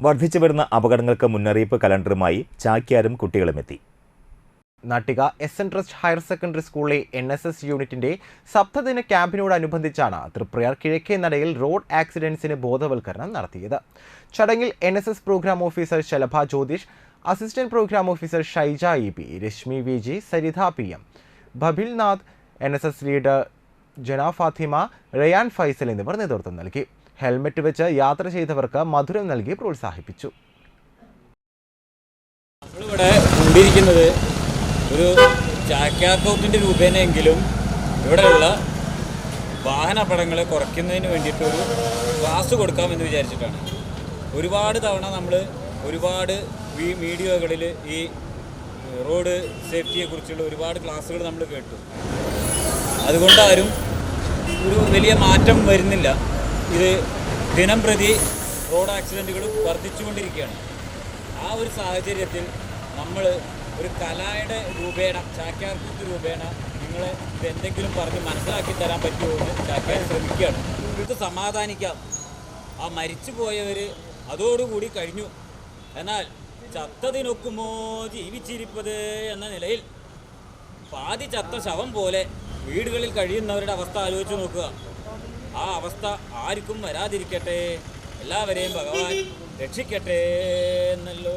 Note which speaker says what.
Speaker 1: വർദ്ധിച്ചു വരുന്ന അപകടങ്ങൾക്ക് മുന്നറിയിപ്പ് കലണ്ടറുമായി ചാക്യാരും കുട്ടികളും എത്തി
Speaker 2: Nattika S N trust higher secondary സ്കൂളിലെ എൻ എസ് എസ് യൂണിറ്റിന്റെ സപ്തദിന ക്യാമ്പിനോടനുബന്ധിച്ചാണ് തൃപ്രയാർ കിഴക്കേ നടയിൽ റോഡ് ആക്സിഡന്റ്സിന് ബോധവൽക്കരണം നടത്തിയത്. ചടങ്ങിൽ N S S programme officer Shalabha Jyothish assistant programme officer Shyja E P Reshmi V G Saritha P M. Babilnath N S S leader Jana Fathima Rayan Faisal എന്നിവർ നേതൃത്വം നൽകി. ഹെൽമെറ്റ് വെച്ച് യാത്ര ചെയ്തവർക്ക് മധുരം നൽകി പ്രോത്സാഹിപ്പിച്ചു.
Speaker 3: നമ്മളിവിടെ കൊണ്ടിരിക്കുന്നത് ഒരു ചാക്യാക്കൗട്ടിന്റെ രൂപേണയെങ്കിലും ഇവിടെയുള്ള വാഹന അപകടങ്ങളെ കുറയ്ക്കുന്നതിന് വേണ്ടിയിട്ട് ഒരു ക്ലാസ് കൊടുക്കാമെന്ന് വിചാരിച്ചിട്ടാണ്. ഒരുപാട് തവണ നമ്മൾ ഒരുപാട് ഈ വീഡിയോകളിൽ ഈ റോഡ് സേഫ്റ്റിയെക്കുറിച്ചുള്ള ഒരുപാട് ക്ലാസ്സുകൾ നമ്മൾ കേട്ടു. അതുകൊണ്ടാരും ഒരു വലിയ മാറ്റം വരുന്നില്ല. ഇത് ദിനം പ്രതി റോഡ് ആക്സിഡന്റുകൾ വർദ്ധിച്ചുകൊണ്ടിരിക്കുകയാണ്. ആ ഒരു സാഹചര്യത്തിൽ നമ്മൾ ഒരു കലായുടെ രൂപേണ ചാക്യാർക്കൂത്ത് രൂപേണ നിങ്ങളെ ഇത് എന്തെങ്കിലും പറഞ്ഞ് മനസ്സിലാക്കി തരാൻ പറ്റുമോ എന്ന് ചാക്യാർ ശ്രമിക്കുകയാണ്. ഇത് സമാധാനിക്കാം. ആ മരിച്ചു പോയവർ അതോടുകൂടി കഴിഞ്ഞു. എന്നാൽ ചത്തതിനൊക്കുമോ ജീവിച്ചിരിപ്പത് എന്ന നിലയിൽ പാതി ചത്ത ശവം പോലെ വീടുകളിൽ കഴിയുന്നവരുടെ അവസ്ഥ ആലോചിച്ച് നോക്കുക. ആ അവസ്ഥ ആർക്കും വരാതിരിക്കട്ടെ. എല്ലാവരെയും ഭഗവാൻ രക്ഷിക്കട്ടെ എന്നല്ലോ.